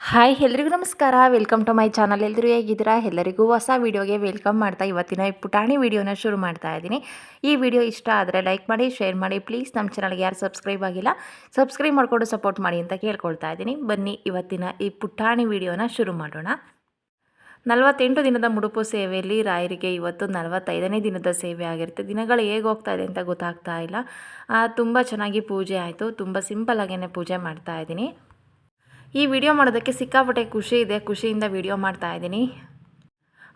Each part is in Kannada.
ಹಾಯ್ ಎಲ್ರಿಗೂ ನಮಸ್ಕಾರ. ವೆಲ್ಕಮ್ ಟು ಮೈ ಚಾನಲ್ ಎಲ್ಲರೂ ಹೇಗಿದ್ದೀರಾ? ಎಲ್ಲರಿಗೂ ಹೊಸ ವೀಡಿಯೋಗೆ ವೆಲ್ಕಮ್ ಮಾಡ್ತಾ ಇವತ್ತಿನ ಪುಟಾಣಿ ವೀಡಿಯೋನ ಶುರು ಮಾಡ್ತಾ ಇದ್ದೀನಿ. ಈ ವಿಡಿಯೋ ಇಷ್ಟ ಆದರೆ ಲೈಕ್ ಮಾಡಿ ಶೇರ್ ಮಾಡಿ. ಪ್ಲೀಸ್ ನಮ್ಮ ಚಾನಲ್ಗೆ ಯಾರು ಸಬ್ಸ್ಕ್ರೈಬ್ ಆಗಿಲ್ಲ ಸಬ್ಸ್ಕ್ರೈಬ್ ಮಾಡಿಕೊಂಡು ಸಪೋರ್ಟ್ ಮಾಡಿ ಅಂತ ಕೇಳ್ಕೊಳ್ತಾ ಇದ್ದೀನಿ. ಬನ್ನಿ ಇವತ್ತಿನ ಈ ಪುಟಾಣಿ ವೀಡಿಯೋನ ಶುರು ಮಾಡೋಣ. ನಲವತ್ತೆಂಟು ದಿನದ ಮುಡುಪು ಸೇವೆಯಲ್ಲಿ ರಾಯರಿಗೆ ಇವತ್ತು ನಲವತ್ತೈದನೇ ದಿನದ ಸೇವೆ ಆಗಿರುತ್ತೆ. ದಿನಗಳು ಹೇಗೆ ಹೋಗ್ತಾ ಇದೆ ಅಂತ ಗೊತ್ತಾಗ್ತಾ ಇಲ್ಲ. ತುಂಬ ಚೆನ್ನಾಗಿ ಪೂಜೆ ಆಯಿತು. ತುಂಬ ಸಿಂಪಲ್ ಆಗೇ ಪೂಜೆ ಮಾಡ್ತಾ ಇದ್ದೀನಿ. ಈ ವಿಡಿಯೋ ಮಾಡೋದಕ್ಕೆ ಸಿಕ್ಕಾಪಟ್ಟೆ ಖುಷಿ ಇದೆ. ಖುಷಿಯಿಂದ ವಿಡಿಯೋ ಮಾಡ್ತಾ ಇದ್ದೀನಿ.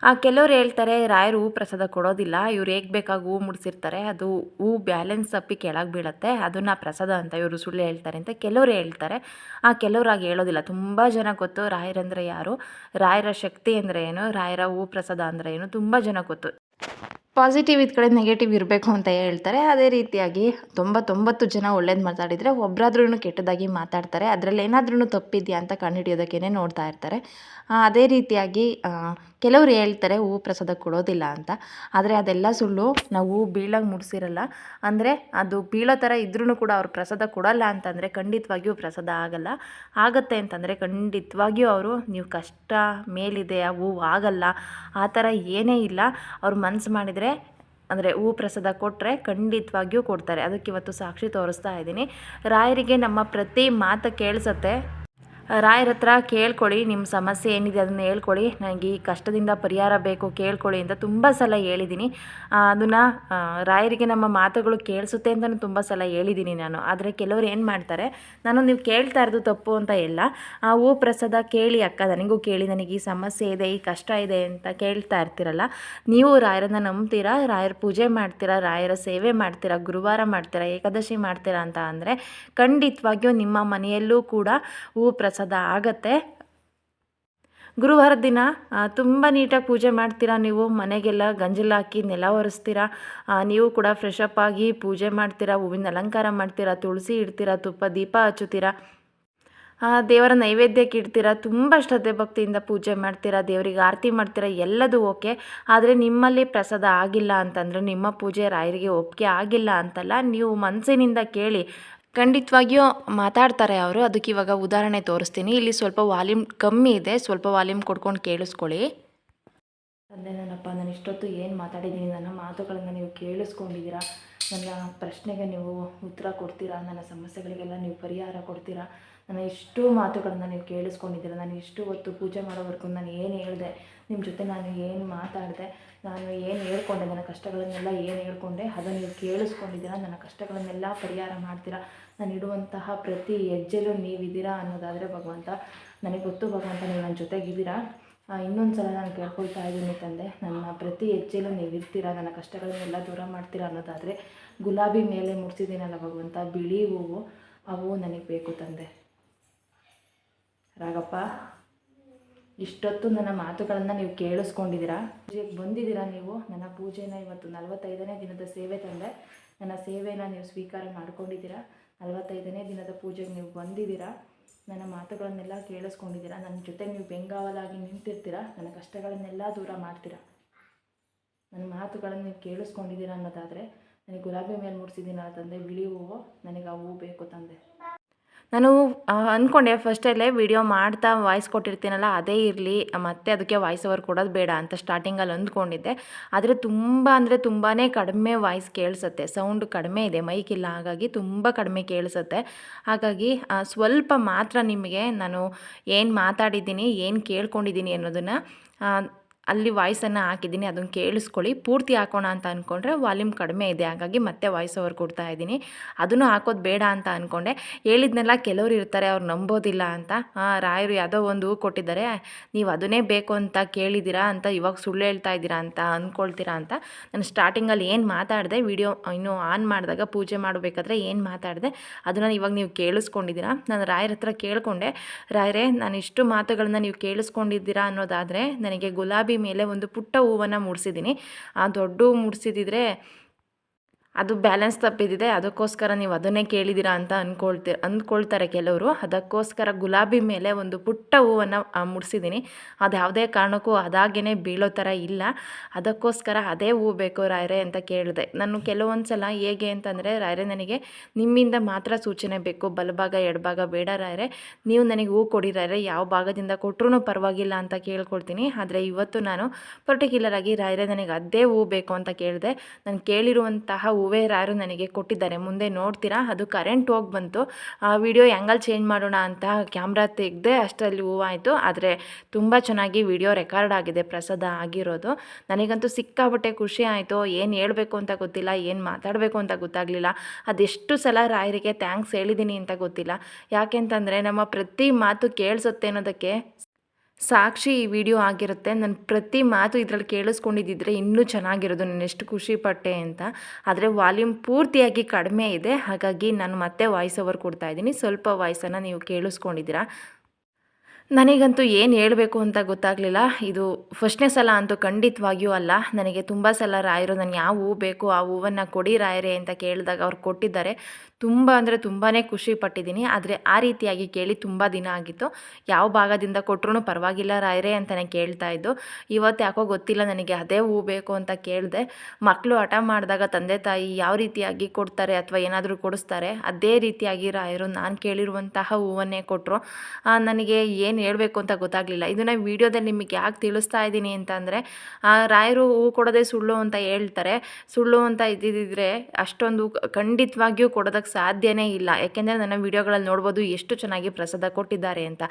ಆ, ಕೆಲವ್ರು ಹೇಳ್ತಾರೆ, ರಾಯರು ಹೂ ಪ್ರಸಾದ ಕೊಡೋದಿಲ್ಲ. ಇವ್ರು ಹೇಗೆ ಬೇಕಾಗಿ ಹೂ ಮುಡಿಸಿರ್ತಾರೆ. ಅದು ಹೂ ಬ್ಯಾಲೆನ್ಸ್ ತಪ್ಪಿ ಕೆಳಗೆ ಬೀಳುತ್ತೆ. ಅದನ್ನು ಪ್ರಸಾದ ಅಂತ ಇವರು ಸುಳ್ಳು ಹೇಳ್ತಾರೆ ಅಂತ ಕೆಲವರು ಹೇಳ್ತಾರೆ. ಆ ಕೆಲವ್ರಾಗಿ ಹೇಳೋದಿಲ್ಲ. ತುಂಬ ಜನ ಗೊತ್ತು ರಾಯರಂದರೆ ಯಾರು, ರಾಯರ ಶಕ್ತಿ ಅಂದರೆ ಏನು, ರಾಯರ ಹೂ ಪ್ರಸಾದ ಅಂದರೆ ಏನು, ತುಂಬ ಜನ ಗೊತ್ತು. ಪಾಸಿಟಿವ್ ಇದ್ ಕಡೆ ನೆಗೆಟಿವ್ ಇರಬೇಕು ಅಂತ ಹೇಳ್ತಾರೆ. ಅದೇ ರೀತಿಯಾಗಿ ತೊಂಬತ್ತೊಂಬತ್ತು ಜನ ಒಳ್ಳೇದು ಮಾತಾಡಿದರೆ ಒಬ್ಬರಾದ್ರೂ ಕೆಟ್ಟದಾಗಿ ಮಾತಾಡ್ತಾರೆ. ಅದರಲ್ಲಿ ಏನಾದ್ರೂ ತಪ್ಪಿದೆಯಾ ಅಂತ ಕಂಡುಹಿಡಿಯೋದಕ್ಕೇ ನೋಡ್ತಾ ಇರ್ತಾರೆ. ಅದೇ ರೀತಿಯಾಗಿ ಕೆಲವರು ಹೇಳ್ತಾರೆ, ಹೂ, ಪ್ರಸಾದ ಕೊಡೋದಿಲ್ಲ ಅಂತ. ಆದರೆ ಅದೆಲ್ಲ ಸುಳ್ಳು ನಾವು ಹೂ ಬೀಳಂಗೆ ಮುಡಿಸಿರಲ್ಲ. ಅಂದರೆ ಅದು ಬೀಳೋ ಥರ ಇದ್ರೂ ಕೂಡ ಅವ್ರು ಪ್ರಸಾದ ಕೊಡಲ್ಲ ಅಂತಂದರೆ ಖಂಡಿತವಾಗಿಯೂ ಪ್ರಸಾದ ಆಗಲ್ಲ. ಆಗತ್ತೆ ಅಂತಂದರೆ ಖಂಡಿತವಾಗಿಯೂ ಅವರು, ನೀವು ಕಷ್ಟ ಮೇಲಿದೆ ಆ ಹೂವು ಆಗಲ್ಲ. ಆ ಥರ ಏನೇ ಇಲ್ಲ. ಅವ್ರು ಮನ್ಸು ಮಾಡಿದರೆ ಅಂದರೆ ಹೂ ಪ್ರಸಾದ ಕೊಟ್ಟರೆ ಖಂಡಿತವಾಗಿಯೂ ಕೊಡ್ತಾರೆ. ಅದಕ್ಕೆ ಇವತ್ತು ಸಾಕ್ಷಿ ತೋರಿಸ್ತಾ ಇದ್ದೀನಿ. ರಾಯರಿಗೆ ನಮ್ಮ ಪ್ರತಿ ಮಾತು ಕೇಳಿಸತ್ತೆ. ರಾಯರ ಹತ್ರ ಕೇಳ್ಕೊಳ್ಳಿ ನಿಮ್ಮ ಸಮಸ್ಯೆ ಏನಿದೆ ಅದನ್ನು ಹೇಳ್ಕೊಳ್ಳಿ. ನನಗೆ ಈ ಕಷ್ಟದಿಂದ ಪರಿಹಾರ ಬೇಕು, ಕೇಳ್ಕೊಳ್ಳಿ ಅಂತ ತುಂಬ ಸಲ ಹೇಳಿದ್ದೀನಿ ಅದನ್ನು ರಾಯರಿಗೆ ನಮ್ಮ ಮಾತುಗಳು ಕೇಳಿಸುತ್ತೆ ಅಂತಲೂ ತುಂಬ ಸಲ ಹೇಳಿದ್ದೀನಿ ನಾನು. ಆದರೆ ಕೆಲವರು ಏನು ಮಾಡ್ತಾರೆ, ನಾನು ನೀವು ಕೇಳ್ತಾ ಇರೋದು ತಪ್ಪು ಅಂತ ಎಲ್ಲ ಆ ಹೂ ಪ್ರಸಾದ ಕೇಳಿ ಅಕ್ಕ, ನನಗೂ ಕೇಳಿ, ನನಗೆ ಈ ಸಮಸ್ಯೆ ಇದೆ, ಈ ಕಷ್ಟ ಇದೆ ಅಂತ ಕೇಳ್ತಾ ಇರ್ತೀರಲ್ಲ, ನೀವು ರಾಯರನ್ನು ನಂಬ್ತೀರಾ? ರಾಯರ ಪೂಜೆ ಮಾಡ್ತೀರಾ? ರಾಯರ ಸೇವೆ ಮಾಡ್ತೀರಾ? ಗುರುವಾರ ಮಾಡ್ತೀರಾ? ಏಕಾದಶಿ ಮಾಡ್ತೀರಾ ಅಂತ ಅಂದರೆ ಖಂಡಿತವಾಗಿಯೂ ನಿಮ್ಮ ಮನೆಯಲ್ಲೂ ಕೂಡ ಹೂ ಪ್ರಸಾದ ಆಗತ್ತೆ. ಗುರುವಾರದ ದಿನ ತುಂಬ ನೀಟಾಗಿ ಪೂಜೆ ಮಾಡ್ತೀರಾ ನೀವು? ಮನೆಗೆಲ್ಲ ಗಂಜಲ ಹಾಕಿ ನೆಲ ಒರೆಸ್ತೀರಾ? ನೀವು ಕೂಡ ಫ್ರೆಶ್ ಅಪ್ ಆಗಿ ಪೂಜೆ ಮಾಡ್ತೀರಾ? ಹೂವಿನ ಅಲಂಕಾರ ಮಾಡ್ತೀರಾ? ತುಳಸಿ ಇಡ್ತೀರಾ? ತುಪ್ಪ, ದೀಪ ಹಚ್ಚುತ್ತೀರಾ? ದೇವರ ನೈವೇದ್ಯಕ್ಕೆ ಇಡ್ತೀರಾ? ತುಂಬ ಶ್ರದ್ಧೆ ಭಕ್ತಿಯಿಂದ ಪೂಜೆ ಮಾಡ್ತೀರಾ? ದೇವರಿಗೆ ಆರತಿ ಮಾಡ್ತೀರಾ? ಎಲ್ಲದೂ ಓಕೆ. ಆದರೆ ನಿಮ್ಮಲ್ಲಿ ಪ್ರಸಾದ ಆಗಿಲ್ಲ ಅಂತಂದರೆ ನಿಮ್ಮ ಪೂಜೆ ರಾಯರಿಗೆ ಒಪ್ಪಿಗೆ ಆಗಿಲ್ಲ ಅಂತಲ್ಲ, ನೀವು ಮನಸ್ಸಿನಿಂದ ಕೇಳಿ ಖಂಡಿತವಾಗಿಯೂ ಮಾತಾಡ್ತಾರೆ ಅವರು. ಅದಕ್ಕೆ ಇವಾಗ ಉದಾಹರಣೆ ತೋರಿಸ್ತೀನಿ. ಇಲ್ಲಿ ಸ್ವಲ್ಪ ವಾಲ್ಯೂಮ್ ಕಮ್ಮಿ ಇದೆ. ಸ್ವಲ್ಪ ವಾಲ್ಯೂಮ್ ಕೊಡ್ಕೊಂಡು ಕೇಳಿಸ್ಕೊಳ್ಳಿ. ತಂದೆ ನನ್ನಪ್ಪ ನಾನು ಇಷ್ಟೊತ್ತು ಏನು ಮಾತಾಡಿದ್ದೀನಿ? ನನ್ನ ಮಾತುಗಳನ್ನು ನೀವು ಕೇಳಿಸ್ಕೊಂಡಿದ್ದೀರಾ? ನನ್ನ ಪ್ರಶ್ನೆಗೆ ನೀವು ಉತ್ತರ ಕೊಡ್ತೀರಾ? ನನ್ನ ಸಮಸ್ಯೆಗಳಿಗೆಲ್ಲ ನೀವು ಪರಿಹಾರ ಕೊಡ್ತೀರಾ? ನನ್ನ ಇಷ್ಟು ಮಾತುಗಳನ್ನು ನೀವು ಕೇಳಿಸ್ಕೊಂಡಿದ್ದೀರಾ? ನಾನು ಇಷ್ಟು ಹೊತ್ತು ಪೂಜೆ ಮಾಡೋವರೆಗೂ ನಾನು ಏನು ಹೇಳಿದೆ? ನಿಮ್ಮ ಜೊತೆ ನಾನು ಏನು ಮಾತಾಡಿದೆ, ನಾನು ಏನು ಹೇಳ್ಕೊಂಡೆ, ನನ್ನ ಕಷ್ಟಗಳನ್ನೆಲ್ಲ ಏನು ಹೇಳ್ಕೊಂಡೆ ಅದನ್ನು ನೀವು ಕೇಳಿಸ್ಕೊಂಡಿದ್ದೀರಾ, ನನ್ನ ಕಷ್ಟಗಳನ್ನೆಲ್ಲ ಪರಿಹಾರ ಮಾಡ್ತೀರಾ, ನಾನು ಇಡುವಂತಹ ಪ್ರತಿ ಹೆಜ್ಜೆಲೂ ನೀವಿದ್ದೀರಾ ಅನ್ನೋದಾದರೆ ಭಗವಂತ, ನನಗೆ ಗೊತ್ತು ಭಗವಂತ, ನೀವು ನನ್ನ ಜೊತೆಗಿದ್ದೀರಾ. ಇನ್ನೊಂದು ಸಲ ನಾನು ಕೇಳ್ಕೊಳ್ತಾ ಇದ್ದೀನಿ ತಂದೆ, ನನ್ನ ಪ್ರತಿ ಹೆಜ್ಜೆಲೂ ನೀವು ಇರ್ತೀರಾ ನನ್ನ ಕಷ್ಟಗಳನ್ನೆಲ್ಲ ದೂರ ಮಾಡ್ತೀರಾ ಅನ್ನೋದಾದರೆ ಗುಲಾಬಿ ಮೇಲೆ ಮುಡ್ಸಿದ್ದೀನಲ್ಲ ಭಗವಂತ, ಬಿಳಿ ಹೂವು, ಅವು ನನಗೆ ಬೇಕು ತಂದೆ. ರಾಗಪ್ಪ. ಇಷ್ಟೊತ್ತು ನನ್ನ ಮಾತುಗಳನ್ನು ನೀವು ಕೇಳಿಸ್ಕೊಂಡಿದ್ದೀರಾ? ಪೂಜೆಗೆ ಬಂದಿದ್ದೀರಾ ನೀವು? ನನ್ನ ಪೂಜೆನ ಇವತ್ತು ನಲವತ್ತೈದನೇ ದಿನದ ಸೇವೆ ತಂದೆ. ನನ್ನ ಸೇವೆನ ನೀವು ಸ್ವೀಕಾರ ಮಾಡ್ಕೊಂಡಿದ್ದೀರಾ? ನಲವತ್ತೈದನೇ ದಿನದ ಪೂಜೆಗೆ ನೀವು ಬಂದಿದ್ದೀರಾ? ನನ್ನ ಮಾತುಗಳನ್ನೆಲ್ಲ ಕೇಳಿಸ್ಕೊಂಡಿದ್ದೀರಾ? ನನ್ನ ಜೊತೆ ನೀವು ಬೆಂಗಾವಲಾಗಿ ನಿಂತಿರ್ತೀರಾ? ನನ್ನ ಕಷ್ಟಗಳನ್ನೆಲ್ಲ ದೂರ ಮಾಡ್ತೀರಾ? ನನ್ನ ಮಾತುಗಳನ್ನು ನೀವು ಕೇಳಿಸ್ಕೊಂಡಿದ್ದೀರಾ ಅನ್ನೋದಾದರೆ, ನನಗೆ ಗುಲಾಬಿ ಮೇಲೆ ಮುಡಿಸಿದ್ದೀನಲ್ಲ ತಂದೆ, ಬಿಳಿ ಹೂವು? ನನಗೆ ಆ ಹೂವು ಬೇಕು ತಂದೆ. ನಾನು ಅಂದ್ಕೊಂಡೆ ಫಸ್ಟಲ್ಲೇ ವಿಡಿಯೋ ಮಾಡ್ತಾ ವಾಯ್ಸ್ ಕೊಟ್ಟಿರ್ತೀನಲ್ಲ, ಅದೇ ಇರಲಿ. ಮತ್ತೆ ಅದಕ್ಕೆ ವಾಯ್ಸ್ ಓವರ್ ಕೊಡೋದು ಬೇಡ ಅಂತ ಸ್ಟಾರ್ಟಿಂಗಲ್ಲಿ ಅಂದ್ಕೊಂಡಿದ್ದೆ. ಆದರೆ ತುಂಬ ಅಂದರೆ ತುಂಬಾ ಕಡಿಮೆ ವಾಯ್ಸ್ ಕೇಳಿಸುತ್ತೆ. ಸೌಂಡ್ ಕಡಿಮೆ ಇದೆ ಮೈಕ್ ಇಲ್ಲ, ಹಾಗಾಗಿ ತುಂಬ ಕಡಿಮೆ ಕೇಳಿಸುತ್ತೆ. ಹಾಗಾಗಿ ಸ್ವಲ್ಪ ಮಾತ್ರ ನಿಮಗೆ ನಾನು ಏನು ಮಾತಾಡಿದ್ದೀನಿ, ಏನು ಕೇಳ್ಕೊಂಡಿದ್ದೀನಿ ಅನ್ನೋದನ್ನು ಅಲ್ಲಿ ವಾಯ್ಸನ್ನು ಹಾಕಿದ್ದೀನಿ, ಅದನ್ನು ಕೇಳಿಸ್ಕೊಳ್ಳಿ. ಪೂರ್ತಿ ಹಾಕೋಣ ಅಂತ ಅಂದ್ಕೊಂಡ್ರೆ ವಾಲ್ಯೂಮ್ ಕಡಿಮೆ ಇದೆ. ಹಾಗಾಗಿ ಮತ್ತೆ ವಾಯ್ಸ್ ಓವರ್ ಕೊಡ್ತಾ ಇದ್ದೀನಿ. ಅದನ್ನು ಹಾಕೋದು ಬೇಡ ಅಂತ ಅಂದ್ಕೊಂಡೆ ಹೇಳಿದ್ನೆಲ್ಲ ಕೆಲವರು ಇರ್ತಾರೆ, ಅವ್ರು ನಂಬೋದಿಲ್ಲ ಅಂತ. ರಾಯರು ಯಾವುದೋ ಒಂದು ಹೂ ಕೊಟ್ಟಿದ್ದಾರೆ. ನೀವು ಅದನ್ನೇ ಬೇಕು ಅಂತ ಕೇಳಿದ್ದೀರಾ ಅಂತ, ಇವಾಗ ಸುಳ್ಳು ಹೇಳ್ತಾ ಇದ್ದೀರಾ ಅಂತ ಅಂದ್ಕೊಳ್ತೀರಾ ಅಂತ. ನಾನು ಸ್ಟಾರ್ಟಿಂಗಲ್ಲಿ ಏನು ಮಾತಾಡಿದೆ ವಿಡಿಯೋ ಇನ್ನು ಆನ್ ಮಾಡಿದಾಗ ಪೂಜೆ ಮಾಡಬೇಕಾದ್ರೆ ಏನು ಮಾತಾಡಿದೆ, ಅದನ್ನು ಇವಾಗ ನೀವು ಕೇಳಿಸ್ಕೊಂಡಿದ್ದೀರಾ? ನಾನು ರಾಯರ ಹತ್ರ ಕೇಳಿಕೊಂಡೆ. ರಾಯರೇ, ನಾನು ಇಷ್ಟು ಮಾತುಗಳನ್ನ ನೀವು ಕೇಳಿಸ್ಕೊಂಡಿದ್ದೀರಾ ಅನ್ನೋದಾದರೆ, ನನಗೆ ಗುಲಾಬಿ ಮೇಲೆ ಒಂದು ಪುಟ್ಟ ಹೂವನ್ನು ಮೂಡಿಸಿದ್ದೀನಿ. ಆ ದೊಡ್ಡ ಹೂ ಮೂಡಿಸಿದ್ರೆ ಅದು ಬ್ಯಾಲೆನ್ಸ್ ತಪ್ಪಿದಿದೆ, ಅದಕ್ಕೋಸ್ಕರ ನೀವು ಅದನ್ನೇ ಕೇಳಿದ್ದೀರಾ ಅಂತ ಅಂದ್ಕೊಳ್ತಿ ಅಂದ್ಕೊಳ್ತಾರೆ ಕೆಲವರು. ಅದಕ್ಕೋಸ್ಕರ ಗುಲಾಬಿ ಮೇಲೆ ಒಂದು ಪುಟ್ಟ ಹೂವನ್ನು ಮುಡಿಸಿದ್ದೀನಿ. ಅದು ಯಾವುದೇ ಕಾರಣಕ್ಕೂ ಅದಾಗೇ ಬೀಳೋ ಥರ ಇಲ್ಲ. ಅದಕ್ಕೋಸ್ಕರ ಅದೇ ಹೂ ಬೇಕು ರಾಯರೆ ಅಂತ ಕೇಳಿದೆ. ನಾನು ಕೆಲವೊಂದು ಸಲ ಹೇಗೆ ಅಂತಂದರೆ, ರಾಯರೆ ನನಗೆ ನಿಮ್ಮಿಂದ ಮಾತ್ರ ಸೂಚನೆ ಬೇಕು. ಬಲಭಾಗ, ಎಡಭಾಗ ಬೇಡ ರಾಯರೆ. ನೀವು ನನಗೆ ಹೂ ಕೊಡಿ ರಾಯರೆ. ಯಾವ ಭಾಗದಿಂದ ಕೊಟ್ಟರು ಪರವಾಗಿಲ್ಲ ಅಂತ ಕೇಳ್ಕೊಳ್ತೀನಿ. ಆದರೆ ಇವತ್ತು ನಾನು ಪರ್ಟಿಕ್ಯುಲರ್ ಆಗಿ ರಾಯರೆ ನನಗೆ ಅದೇ ಹೂ ಬೇಕು ಅಂತ ಕೇಳಿದೆ. ನಾನು ಕೇಳಿರುವಂತಹ ಹೂವೇ ರಾಯರು ನನಗೆ ಕೊಟ್ಟಿದ್ದಾರೆ? ಮುಂದೆ ನೋಡ್ತೀರಾ? ಅದು ಕರೆಂಟ್ ಹೋಗಿ ಬಂತು. ಆ ವಿಡಿಯೋ ಆ್ಯಂಗಲ್ ಚೇಂಜ್ ಮಾಡೋಣ ಅಂತ ಕ್ಯಾಮ್ರಾ ತೆಗೆದೆ ಅಷ್ಟರಲ್ಲಿ ಹೂವಾಯಿತು. ಆದರೆ ತುಂಬ ಚೆನ್ನಾಗಿ ವಿಡಿಯೋ ರೆಕಾರ್ಡ್ ಆಗಿದೆ, ಪ್ರಸಾದ ಆಗಿರೋದು. ನನಗಂತೂ ಸಿಕ್ಕಾಬಟ್ಟೆ ಖುಷಿ ಆಯಿತು. ಏನು ಹೇಳಬೇಕು ಅಂತ ಗೊತ್ತಿಲ್ಲ, ಏನು ಮಾತಾಡಬೇಕು ಅಂತ ಗೊತ್ತಾಗಲಿಲ್ಲ. ಅದೆಷ್ಟು ಸಲ ರಾಯರಿಗೆ ಥ್ಯಾಂಕ್ಸ್ ಹೇಳಿದ್ದೀನಿ ಅಂತ ಗೊತ್ತಿಲ್ಲ. ಯಾಕೆಂತಂದರೆ ನಮ್ಮ ಪ್ರತಿ ಮಾತು ಕೇಳಿಸುತ್ತೆ ಅನ್ನೋದಕ್ಕೆ ಸಾಕ್ಷಿ ಈ ವಿಡಿಯೋ ಆಗಿರುತ್ತೆ. ನನ್ನ ಪ್ರತಿ ಮಾತು ಇದರಲ್ಲಿ ಕೇಳಿಸ್ಕೊಂಡಿದ್ದಿದ್ರೆ ಇನ್ನೂ ಚೆನ್ನಾಗಿರೋದು. ನಾನು ಎಷ್ಟು ಖುಷಿ ಪಟ್ಟೆ ಅಂತ. ಆದರೆ ವಾಲ್ಯೂಮ್ ಪೂರ್ತಿಯಾಗಿ ಕಡಿಮೆ ಇದೆ. ಹಾಗಾಗಿ ನಾನು ಮತ್ತೆ ವಾಯ್ಸ್ ಓವರ್ ಕೊಡ್ತಾ ಇದ್ದೀನಿ. ಸ್ವಲ್ಪ ವಾಯ್ಸನ್ನು ನೀವು ಕೇಳಿಸ್ಕೊಂಡಿದ್ದೀರಾ? ನನಗಂತೂ ಏನು ಹೇಳಬೇಕು ಅಂತ ಗೊತ್ತಾಗಲಿಲ್ಲ. ಇದು ಫಸ್ಟ್ನೇ ಸಲ ಅಂತೂ ಖಂಡಿತವಾಗಿಯೂ ಅಲ್ಲ. ನನಗೆ ತುಂಬ ಸಲ ರಾಯರು ನಾನು ಯಾವ ಹೂವು ಬೇಕು ಆ ಹೂವನ್ನು ಕೊಡಿ ರಾಯರೇ ಅಂತ ಕೇಳಿದಾಗ ಅವ್ರು ಕೊಟ್ಟಿದ್ದಾರೆ. ತುಂಬ ಅಂದರೆ ತುಂಬಾ ಖುಷಿ ಪಟ್ಟಿದ್ದೀನಿ. ಆದರೆ ಆ ರೀತಿಯಾಗಿ ಕೇಳಿ ತುಂಬ ದಿನ ಆಗಿತ್ತು. ಯಾವ ಭಾಗದಿಂದ ಕೊಟ್ಟರು ಪರವಾಗಿಲ್ಲ ರಾಯರೇ ಅಂತಲೇ ಕೇಳ್ತಾ ಇದ್ದು. ಇವತ್ತು ಯಾಕೋ ಗೊತ್ತಿಲ್ಲ ನನಗೆ ಅದೇ ಹೂ ಬೇಕು ಅಂತ ಕೇಳಿದೆ. ಮಕ್ಕಳು ಹಠ ಮಾಡಿದಾಗ ತಂದೆ ತಾಯಿ ಯಾವ ರೀತಿಯಾಗಿ ಕೊಡ್ತಾರೆ ಅಥವಾ ಏನಾದರೂ ಕೊಡಿಸ್ತಾರೆ, ಅದೇ ರೀತಿಯಾಗಿ ರಾಯರು ನಾನು ಕೇಳಿರುವಂತಹ ಹೂವನ್ನೇ ಕೊಟ್ಟರು ನನಗೆ ಏನು ಹೇಳಬೇಕು ಅಂತ ಗೊತ್ತಾಗಲಿಲ್ಲ. ಇದನ್ನು ವಿಡಿಯೋದಲ್ಲಿ ನಿಮಗೆ ಯಾಕೆ ತಿಳಿಸ್ತಾ ಇದ್ದೀನಿ ಅಂತಂದರೆ ರಾಯರು ಹೂ ಕೊಡೋದೆ ಸುಳ್ಳು ಅಂತ ಹೇಳ್ತಾರೆ. ಸುಳ್ಳು ಅಂತ ಇದ್ದಿದ್ದರೆ ಅಷ್ಟೊಂದು ಖಂಡಿತವಾಗಿಯೂ ಕೊಡೋದಕ್ಕೆ ಸಾಧ್ಯನೇ ಇಲ್ಲ. ಯಾಕೆಂದರೆ ನನ್ನ ವಿಡಿಯೋಗಳಲ್ಲಿ ನೋಡ್ಬೋದು ಎಷ್ಟು ಚೆನ್ನಾಗಿ ಪ್ರಸಾದ ಕೊಟ್ಟಿದ್ದಾರೆ ಅಂತ.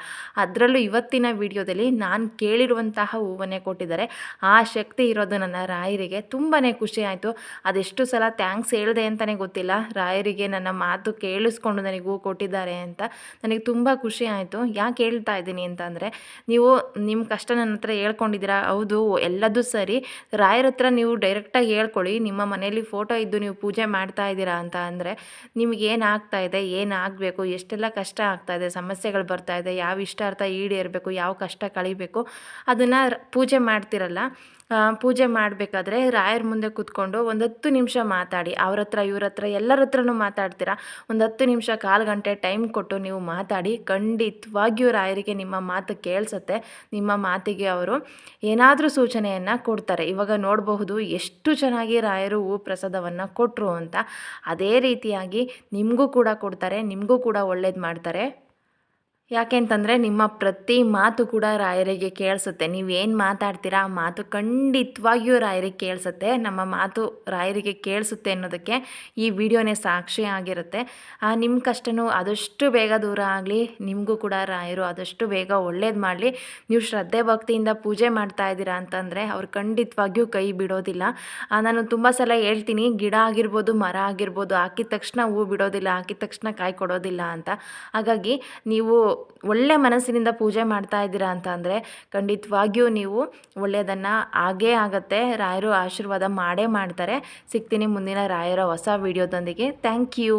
ಅದರಲ್ಲೂ ಇವತ್ತಿನ ವಿಡಿಯೋದಲ್ಲಿ ನಾನು ಕೇಳಿರುವಂತಹ ಹೂವನ್ನೇ ಕೊಟ್ಟಿದ್ದಾರೆ. ಆ ಶಕ್ತಿ ಇರೋದು ನನ್ನ ರಾಯರಿಗೆ ತುಂಬಾ ಖುಷಿ ಆಯಿತು. ಅದೆಷ್ಟು ಸಲ ಥ್ಯಾಂಕ್ಸ್ ಹೇಳಿದೆ ಅಂತಲೇ ಗೊತ್ತಿಲ್ಲ. ರಾಯರಿಗೆ ನನ್ನ ಮಾತು ಕೇಳಿಸ್ಕೊಂಡು ನನಗೆ ಹೂ ಕೊಟ್ಟಿದ್ದಾರೆ ಅಂತ ನನಗೆ ತುಂಬ ಖುಷಿ ಆಯಿತು. ಯಾಕೆ ಹೇಳ್ತಾ ಇದ್ದೀನಿ ಅಂತಂದರೆ ನೀವು ನಿಮ್ಮ ಕಷ್ಟ ನನ್ನ ಹತ್ರ ಹೇಳ್ಕೊಂಡಿದ್ದೀರಾ, ಹೌದು ಎಲ್ಲದೂ ಸರಿ. ರಾಯರ ಹತ್ರ ನೀವು ಡೈರೆಕ್ಟಾಗಿ ಹೇಳ್ಕೊಳ್ಳಿ, ನಿಮ್ಮ ಮನೆಯಲ್ಲಿ ಫೋಟೋ ಇದ್ದು ನೀವು ಪೂಜೆ ಮಾಡ್ತಾ ಇದ್ದೀರಾ ಅಂತ ಅಂದರೆ ನಿಮ್ಗೆ ಏನು ಆಗ್ತಾ ಇದೆ ಆಗಬೇಕು, ಎಷ್ಟೆಲ್ಲ ಕಷ್ಟ ಆಗ್ತಾ ಇದೆ, ಸಮಸ್ಯೆಗಳು ಬರ್ತಾ ಇದೆ, ಯಾವ ಇಷ್ಟಾರ್ಥ ಈಡೇರಬೇಕು, ಯಾವ ಕಷ್ಟ ಕಳಿಬೇಕು, ಅದನ್ನು ಪೂಜೆ ಮಾಡ್ತಿರಲ್ಲ. ಪೂಜೆ ಮಾಡಬೇಕಾದ್ರೆ ರಾಯರ ಮುಂದೆ ಕೂತ್ಕೊಂಡು ಒಂದು ಹತ್ತು ನಿಮಿಷ ಮಾತಾಡಿ. ಅವ್ರ ಹತ್ರ, ಇವ್ರ ಹತ್ರ, ಎಲ್ಲರ ಹತ್ರನೂ ಮಾತಾಡ್ತೀರಾ? ಒಂದು ಹತ್ತು ನಿಮಿಷ ಕಾಲು ಗಂಟೆ ಟೈಮ್ ಕೊಟ್ಟು ನೀವು ಮಾತಾಡಿ. ಖಂಡಿತವಾಗಿಯೂ ರಾಯರಿಗೆ ನಿಮ್ಮ ಮಾತು ಕೇಳಿಸುತ್ತೆ. ನಿಮ್ಮ ಮಾತಿಗೆ ಅವರು ಏನಾದರೂ ಸೂಚನೆಯನ್ನು ಕೊಡ್ತಾರೆ. ಇವಾಗ ನೋಡಬಹುದು ಎಷ್ಟು ಚೆನ್ನಾಗಿ ರಾಯರು ಹೂ ಪ್ರಸಾದವನ್ನು ಕೊಟ್ಟರು ಅಂತ. ಅದೇ ರೀತಿಯಾಗಿ ನಿಮಗೂ ಕೂಡ ಕೊಡ್ತಾರೆ, ನಿಮಗೂ ಕೂಡ ಒಳ್ಳೇದು ಮಾಡ್ತಾರೆ. ಯಾಕೆ ಅಂತಂದರೆ ನಿಮ್ಮ ಪ್ರತಿ ಮಾತು ಕೂಡ ರಾಯರಿಗೆ ಕೇಳಿಸುತ್ತೆ. ನೀವೇನು ಮಾತಾಡ್ತೀರಾ ಆ ಮಾತು ಖಂಡಿತವಾಗಿಯೂ ರಾಯರಿಗೆ ಕೇಳಿಸುತ್ತೆ. ನಮ್ಮ ಮಾತು ರಾಯರಿಗೆ ಕೇಳಿಸುತ್ತೆ ಅನ್ನೋದಕ್ಕೆ ಈ ವಿಡಿಯೋನೇ ಸಾಕ್ಷಿ ಆಗಿರುತ್ತೆ. ನಿಮ್ಮ ಕಷ್ಟನೂ ಆದಷ್ಟು ಬೇಗ ದೂರ ಆಗಲಿ, ನಿಮಗೂ ಕೂಡ ರಾಯರು ಆದಷ್ಟು ಬೇಗ ಒಳ್ಳೇದು ಮಾಡಲಿ. ನೀವು ಶ್ರದ್ಧೆ ಭಕ್ತಿಯಿಂದ ಪೂಜೆ ಮಾಡ್ತಾ ಇದ್ದೀರಾ ಅಂತಂದರೆ ಅವ್ರು ಖಂಡಿತವಾಗಿಯೂ ಕೈ ಬಿಡೋದಿಲ್ಲ. ನಾನು ತುಂಬ ಸಲ ಹೇಳ್ತೀನಿ, ಗಿಡ ಆಗಿರ್ಬೋದು, ಮರ ಆಗಿರ್ಬೋದು, ಹಾಕಿದ ತಕ್ಷಣ ಹೂ ಬಿಡೋದಿಲ್ಲ, ಹಾಕಿದ ತಕ್ಷಣ ಕಾಯಿ ಕೊಡೋದಿಲ್ಲ ಅಂತ. ಹಾಗಾಗಿ ನೀವು ಒಳ್ಳೆ ಮನಸ್ಸಿನಿಂದ ಪೂಜೆ ಮಾಡ್ತಾ ಇದ್ದೀರಾ ಅಂತ ಅಂದರೆ ಖಂಡಿತವಾಗಿಯೂ ನೀವು ಒಳ್ಳೆಯದನ್ನು ಆಗೇ ಆಗುತ್ತೆ. ರಾಯರು ಆಶೀರ್ವಾದ ಮಾಡೇ ಮಾಡ್ತಾರೆ. ಸಿಗ್ತೀನಿ ಮುಂದಿನ ರಾಯರ ಹೊಸ ವಿಡಿಯೋದೊಂದಿಗೆ ಥ್ಯಾಂಕ್ ಯು